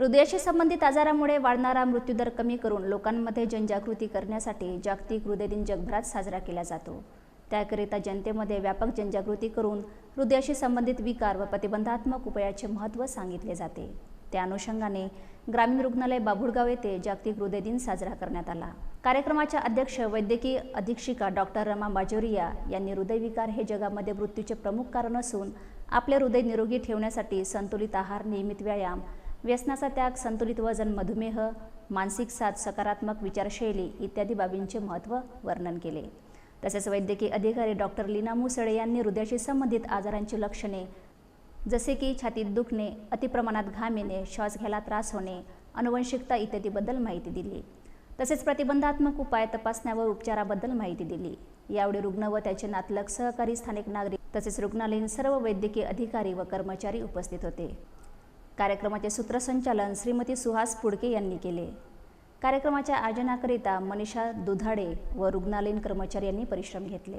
हृदयाशी संबंधित आजारामुळे वाढणारा मृत्यूदर कमी करून लोकांमध्ये जनजागृती करण्यासाठी जागतिक हृदय दिन जगभरात साजरा केला जातो. त्याकरिता जनतेमध्ये व्यापक जनजागृती करून हृदयाशी संबंधित विकार व प्रतिबंधात्मक उपायाचे महत्त्व सांगितले जाते. त्या अनुषंगाने ग्रामीण रुग्णालय बाभुळगाव येथे जागतिक हृदय दिन साजरा करण्यात आला. कार्यक्रमाच्या अध्यक्ष वैद्यकीय अधीक्षिका डॉक्टर रमा बाजोरिया यांनी हृदयविकार हे जगामध्ये मृत्यूचे प्रमुख कारण असून आपले हृदय निरोगी ठेवण्यासाठी संतुलित आहार नियमित व्यायाम व्यसनाचा त्याग संतुलित वजन मधुमेह मानसिक साथ सकारात्मक विचारशैली इत्यादी बाबींचे महत्त्व वर्णन केले. तसेच वैद्यकीय अधिकारी डॉक्टर लीना मुसळे यांनी हृदयाशी संबंधित आजारांची लक्षणे जसे की छातीत दुखणे अतिप्रमाणात घाम येणे श्वास घ्यायला त्रास होणे अनुवंशिकता इत्यादीबद्दल माहिती दिली. तसेच प्रतिबंधात्मक उपाय तपासण्यावर उपचाराबद्दल माहिती दिली. यावेळी रुग्ण व त्याचे नातलग सहकारी स्थानिक नागरिक तसेच रुग्णालयीन सर्व वैद्यकीय अधिकारी व कर्मचारी उपस्थित होते. कार्यक्रमाचे सूत्रसंचालन श्रीमती सुहास पुडके यांनी केले. कार्यक्रमाच्या आयोजनाकरिता मनीषा दुधाडे व रुग्णालयीन कर्मचारी यांनी परिश्रम घेतले.